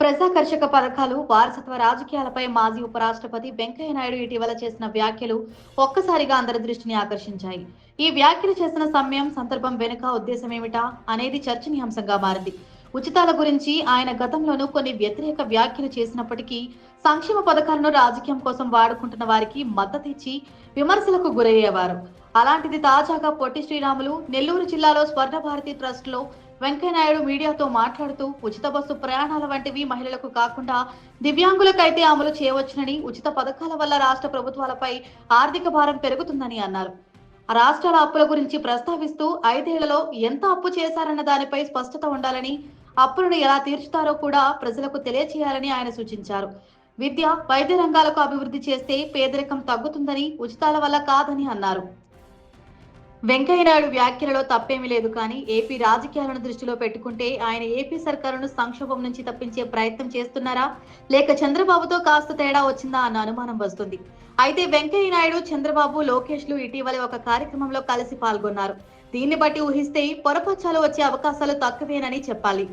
ప్రజాకర్షక పథకాలు వారసత్వ రాజకీయాలపై మాజీ ఉపరాష్ట్రపతి వెంకయ్య నాయుడు ఇటీవల చేసిన వ్యాఖ్యలు ఒక్కసారిగా అందరి దృష్టిని ఆకర్షించాయి. ఈ వ్యాఖ్యలు చేసిన సమయం సందర్భం వెనుక ఉద్దేశం ఏమిటా అనేది చర్చనీయాంశంగా మారింది. ఉచితాల గురించి ఆయన గతంలోనూ కొన్ని వ్యతిరేక వ్యాఖ్యలు చేసినప్పటికీ సంక్షేమ పథకాలను రాజకీయం కోసం వాడుకుంటున్న వారికి మద్దతు ఇచ్చి విమర్శలకు గురయ్యేవారు. అలాంటిది తాజాగా పొట్టి శ్రీరాములు నెల్లూరు జిల్లాలో స్వర్ణ భారతి ట్రస్ట్లో వెంకయ్యనాయుడు మీడియాతో మాట్లాడుతూ ఉచిత బస్సు ప్రయాణాల వంటివి మహిళలకు కాకుండా దివ్యాంగులకైతే అమలు చేయవచ్చునని ఉచిత పథకాల వల్ల రాష్ట్ర ప్రభుత్వాలపై ఆర్థిక భారం పెరుగుతుందని అన్నారు. రాష్ట్రాల అప్పుల గురించి ప్రస్తావిస్తూ ఐదేళ్ళలో ఎంత అప్పు చేశారన్న దానిపై స్పష్టత ఉండాలని అప్పులను ఎలా తీర్చుతారో కూడా ప్రజలకు తెలియచేయాలని ఆయన సూచించారు. విద్య వైద్య రంగాలకు అభివృద్ధి చేస్తే పేదరికం తగ్గుతుందని ఉచితాల వల్ల కాదని అన్నారు. వెంకయ్యనాయుడు వ్యాఖ్యలలో తప్పేమీ లేదు కానీ ఏపీ రాజకీయాలను దృష్టిలో పెట్టుకుంటే ఆయన ఏపీ సర్కారును సంక్షోభం నుంచి తప్పించే ప్రయత్నం చేస్తున్నారా? లేక చంద్రబాబుతో కాస్త తేడా వచ్చిందా అన్న అనుమానం వస్తుంది. అయితే వెంకయ్యనాయుడు చంద్రబాబు లోకేష్లు ఇటీవల ఒక కార్యక్రమంలో కలిసి పాల్గొన్నారు. దీన్ని బట్టి ఊహిస్తే పొరపచ్చాలు వచ్చే అవకాశాలు తక్కువేనని చెప్పాలి.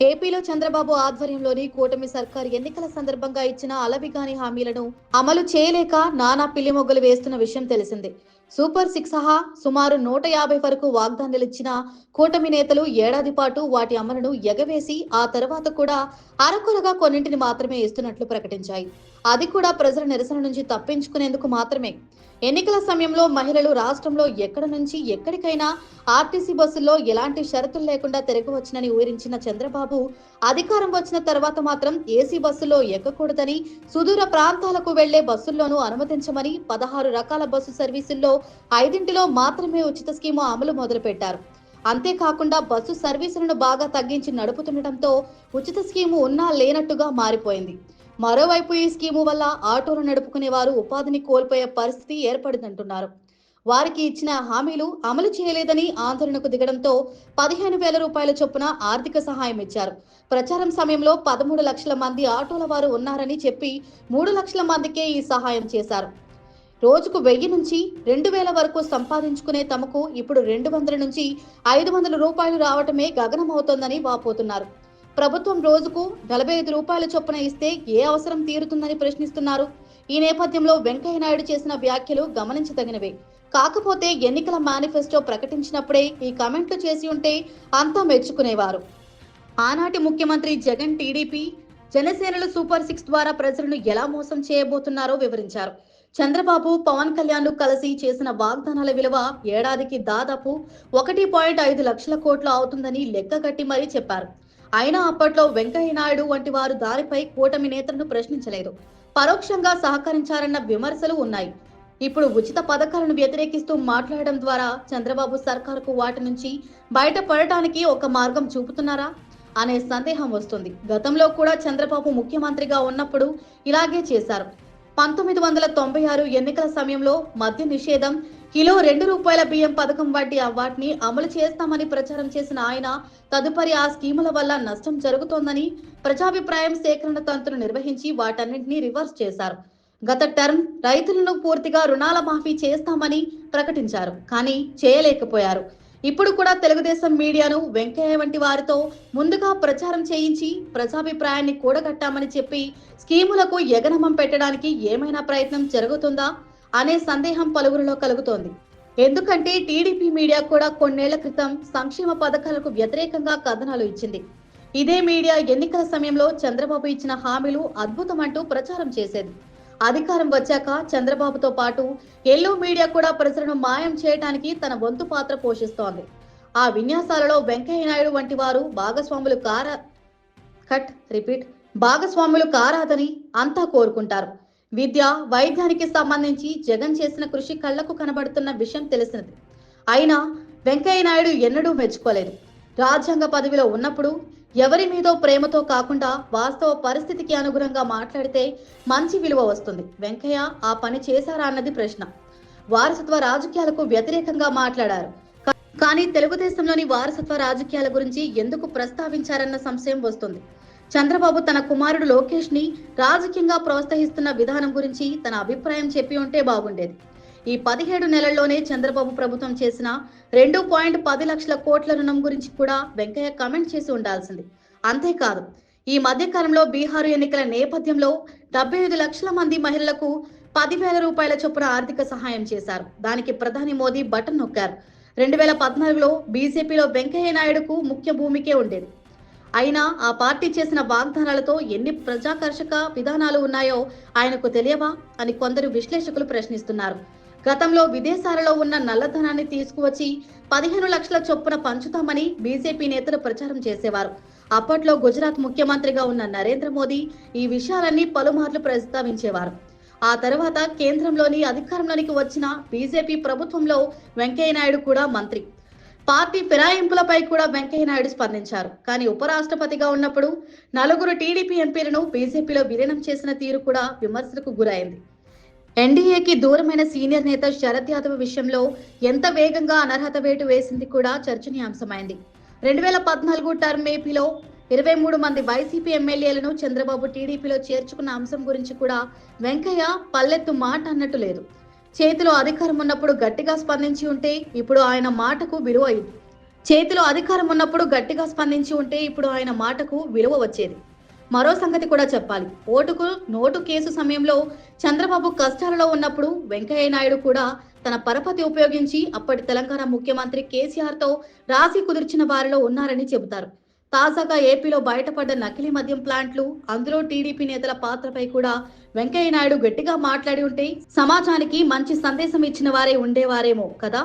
ఏపీలో చంద్రబాబు ఆధ్వర్యంలోని కూటమి సర్కార్ ఎన్నికల సందర్భంగా ఇచ్చిన అలవిగాని హామీలను అమలు చేయలేక నానా పిల్లిమొగ్గలు వేస్తున్న విషయం తెలిసిందే. సూపర్ సిక్స్ సహా సుమారు నూట యాభై వరకు వాగ్దానాలు ఇచ్చిన కూటమి నేతలు ఏడాది పాటు వాటి అమలును ఎగవేసి ఆ తర్వాత కూడా అరకొరగా కొన్నింటిని మాత్రమే ఇస్తున్నట్లు ప్రకటించాయి. అది కూడా ప్రజల నిరసన నుంచి తప్పించుకునేందుకు మాత్రమే. ఎన్నికల సమయంలో మహిళలు రాష్ట్రంలో ఎక్కడ నుంచి ఎక్కడికైనా ఆర్టీసీ బస్సుల్లో ఎలాంటి షరతులు లేకుండా తిరగవచ్చునని ఊరించిన చంద్రబాబు అధికారం వచ్చిన తర్వాత మాత్రం ఏసీ బస్సుల్లో ఎక్కకూడదని సుదూర ప్రాంతాలకు వెళ్ళే బస్సుల్లోనూ అనుమతించమని పదహారు రకాల బస్సు సర్వీసుల్లో ఐదింటిలో మాత్రమే ఉచిత స్కీము అమలు మొదలుపెట్టారు. అంతేకాకుండా బస్సు సర్వీసులను బాగా తగ్గించి నడుపుతుండటంతో ఉచిత స్కీము ఉన్నా లేనట్టుగా మారిపోయింది. మరోవైపు ఈ స్కీము వల్ల ఆటోలు నడుపుకునే వారు ఉపాధిని కోల్పోయే పరిస్థితి ఏర్పడిందంటున్నారు. వారికి ఇచ్చిన హామీలు అమలు చేయలేదని ఆందోళనకు దిగడంతో పదిహేను వేల రూపాయల చొప్పున ఆర్థిక సహాయం ఇచ్చారు. ప్రచారం సమయంలో పదమూడు లక్షల మంది ఆటోల వారు ఉన్నారని చెప్పి మూడు లక్షల మందికే ఈ సహాయం చేశారు. రోజుకు వెయ్యి నుంచి రెండు వేల వరకు సంపాదించుకునే తమకు ఇప్పుడు రెండు వందల నుంచి ఐదు వందల రూపాయలు రావటమే గగనమవుతోందని వాపోతున్నారు. ప్రభుత్వం రోజుకు నలభై ఐదు రూపాయల చొప్పున ఇస్తే ఏ అవసరం తీరుతుందని ప్రశ్నిస్తున్నారు. ఈ నేపథ్యంలో వెంకయ్య నాయుడు చేసిన వ్యాఖ్యలు గమనించదగినవే. కాకపోతే ఎన్నికల మేనిఫెస్టో ప్రకటించినప్పుడే ఈ కమెంట్లు చేసి ఉంటే అంతా మెచ్చుకునేవారు. ఆనాటి ముఖ్యమంత్రి జగన్ టీడీపీ జనసేనలు సూపర్ సిక్స్ ద్వారా ప్రజలను ఎలా మోసం చేయబోతున్నారో వివరించారు. చంద్రబాబు పవన్ కళ్యాణ్ కలిసి చేసిన వాగ్దానాల విలువ ఏడాదికి దాదాపు ఒకటి పాయింట్ ఐదు లక్షల కోట్లు అవుతుందని లెక్క కట్టి మరీ చెప్పారు. అయినా అప్పట్లో వెంకయ్య నాయుడు వంటి వారు దారిపై కూటమి నేతలను ప్రశ్నించలేదు. పరోక్షంగా సహకరించారన్న విమర్శలు ఉన్నాయి. ఇప్పుడు ఉచిత పథకాలను వ్యతిరేకిస్తూ మాట్లాడడం ద్వారా చంద్రబాబు సర్కారుకు వాటి నుంచి బయటపడటానికి ఒక మార్గం చూపుతున్నారా? అనే సందేహం వస్తుంది. గతంలో కూడా చంద్రబాబు ముఖ్యమంత్రిగా ఉన్నప్పుడు ఇలాగే చేశారు. పంతొమ్మిది వందల తొంభై ఆరు ఎన్నికల సమయంలో మద్య నిషేధం కిలో రెండు రూపాయల బియ్యం పథకం వంటి వాటిని అమలు చేస్తామని ప్రచారం చేసిన ఆయన తదుపరి ఆ స్కీముల వల్ల నష్టం జరుగుతోందని ప్రజాభిప్రాయం సేకరణ తంతును నిర్వహించి వాటన్నింటినీ రివర్స్ చేశారు. గత టర్మ్ రైతులను పూర్తిగా రుణాల మాఫీ చేస్తామని ప్రకటించారు కానీ చేయలేకపోయారు. ఇప్పుడు కూడా తెలుగుదేశం మీడియాను వెంకయ్య వంటి వారితో ముందుగా ప్రచారం చేయించి ప్రజాభిప్రాయాన్ని కూడగట్టామని చెప్పి స్కీములకు ఎగనమం పెట్టడానికి ఏమైనా ప్రయత్నం జరుగుతుందా? అనే సందేహం పలువురిలో కలుగుతోంది. ఎందుకంటే టీడీపీ మీడియా కూడా కొన్నేళ్ళ క్రితం సంక్షేమ పథకాలకు వ్యతిరేకంగా కథనాలు ఇచ్చింది. ఇదే మీడియా ఎన్నికల సమయంలో చంద్రబాబు ఇచ్చిన హామీలు అద్భుతమంటూ ప్రచారం చేసేది. అధికారం వచ్చాక చంద్రబాబుతో పాటు ఎల్లో మీడియా కూడా ప్రజలను మాయం చేయడానికి తన వంతు పాత్ర పోషిస్తోంది. ఆ విన్యాసాలలో వెంకయ్య నాయుడు వంటి వారు భాగస్వాములు కారా కట్ రిపీట్ భాగస్వాములు కారాదని అంతా కోరుకుంటారు. విద్య వైద్యానికి సంబంధించి జగన్ చేసిన కృషి కళ్ళకు కనబడుతున్న విషయం తెలిసినది. అయినా వెంకయ్య నాయుడు ఎన్నడూ మెచ్చుకోలేదు. రాజ్యాంగ పదవిలో ఉన్నప్పుడు ఎవరి మీదో ప్రేమతో కాకుండా వాస్తవ పరిస్థితికి అనుగుణంగా మాట్లాడితే మంచి విలువ వస్తుంది. వెంకయ్య ఆ పని చేశారా అన్నది ప్రశ్న. వారసత్వ రాజకీయాలకు వ్యతిరేకంగా మాట్లాడారు. కానీ తెలుగుదేశంలోని వారసత్వ రాజకీయాల గురించి ఎందుకు ప్రస్తావించారన్న సంశయం వస్తుంది. చంద్రబాబు తన కుమారుడు లోకేష్ని రాజకీయంగా ప్రోత్సహిస్తున్న విధానం గురించి తన అభిప్రాయం చెప్పి ఉంటే బాగుండేది. ఈ పదిహేడు నెలల్లోనే చంద్రబాబు ప్రభుత్వం చేసిన రెండు పాయింట్ పది లక్షల కోట్ల రుణం గురించి కూడా వెంకయ్య కమెంట్ చేసి ఉండాల్సింది. అంతేకాదు ఈ మధ్యకాలంలో బీహారు ఎన్నికల నేపథ్యంలో డెబ్బై ఐదు లక్షల మంది మహిళలకు పదివేల రూపాయల చొప్పున ఆర్థిక సహాయం చేశారు. దానికి ప్రధాని మోదీ బటన్ నొక్కారు. రెండు వేల పద్నాలుగులో బీజేపీలో వెంకయ్య నాయుడుకు ముఖ్య భూమికే ఉండేది. అయినా ఆ పార్టీ చేసిన వాగ్దానాలతో ఎన్ని ప్రజాకర్షక విధానాలు ఉన్నాయో ఆయనకు తెలియవా అని కొందరు విశ్లేషకులు ప్రశ్నిస్తున్నారు. గతంలో విదేశాలలో ఉన్న నల్లధనాన్ని తీసుకువచ్చి పదిహేను లక్షల చొప్పున పంచుతామని బీజేపీ నేతలు ప్రచారం చేసేవారు. అప్పట్లో గుజరాత్ ముఖ్యమంత్రిగా ఉన్న నరేంద్ర మోదీ ఈ విషయాలన్నీ పలుమార్లు ప్రస్తావించేవారు. ఆ తర్వాత కేంద్రంలోని అధికారంలోనికి వచ్చిన బీజేపీ ప్రభుత్వంలో వెంకయ్య నాయుడు కూడా మంత్రి. పార్టీ ఫిరాయింపులపై కూడా వెంకయ్య నాయుడు స్పందించారు. కానీ ఉపరాష్ట్రపతిగా ఉన్నప్పుడు నలుగురు టీడీపీ ఎంపీలను బీజేపీలో విలీనం చేసిన తీరు కూడా విమర్శలకు గురైంది. ఎన్డీఏకి దూరమైన సీనియర్ నేత శరద్ యాదవ్ విషయంలో ఎంత వేగంగా అనర్హత వేటు వేసింది కూడా చర్చనీయాంశమైంది. రెండు వేల పద్నాలుగు టర్మ్ ఏపీలో ఇరవై మూడు మంది వైసీపీ ఎమ్మెల్యేలను చంద్రబాబు టీడీపీలో చేర్చుకున్న అంశం గురించి కూడా వెంకయ్య పల్లెత్తు మాట అన్నట్టు లేదు. చేతిలో అధికారం ఉన్నప్పుడు గట్టిగా స్పందించి ఉంటే ఇప్పుడు ఆయన మాటకు విలువ చేతిలో అధికారం ఉన్నప్పుడు గట్టిగా స్పందించి ఉంటే ఇప్పుడు ఆయన మాటకు విలువ వచ్చేది. మరో సంగతి కూడా చెప్పాలి. ఓటుకు నోటు కేసు సమయంలో చంద్రబాబు కష్టాలలో ఉన్నప్పుడు వెంకయ్య నాయుడు కూడా తన పరపతి ఉపయోగించి అప్పటి తెలంగాణ ముఖ్యమంత్రి కేసీఆర్తో రాసి కుదిర్చిన వారిలో ఉన్నారని చెబుతారు. తాజాగా ఏపీలో బయటపడ్డ నకిలీ మద్యం ప్లాంట్లు అందులో టీడీపీ నేతల పాత్రపై కూడా వెంకయ్య నాయుడు గట్టిగా మాట్లాడి ఉంటే సమాజానికి మంచి సందేశం ఇచ్చిన వారే ఉండేవారేమో కదా?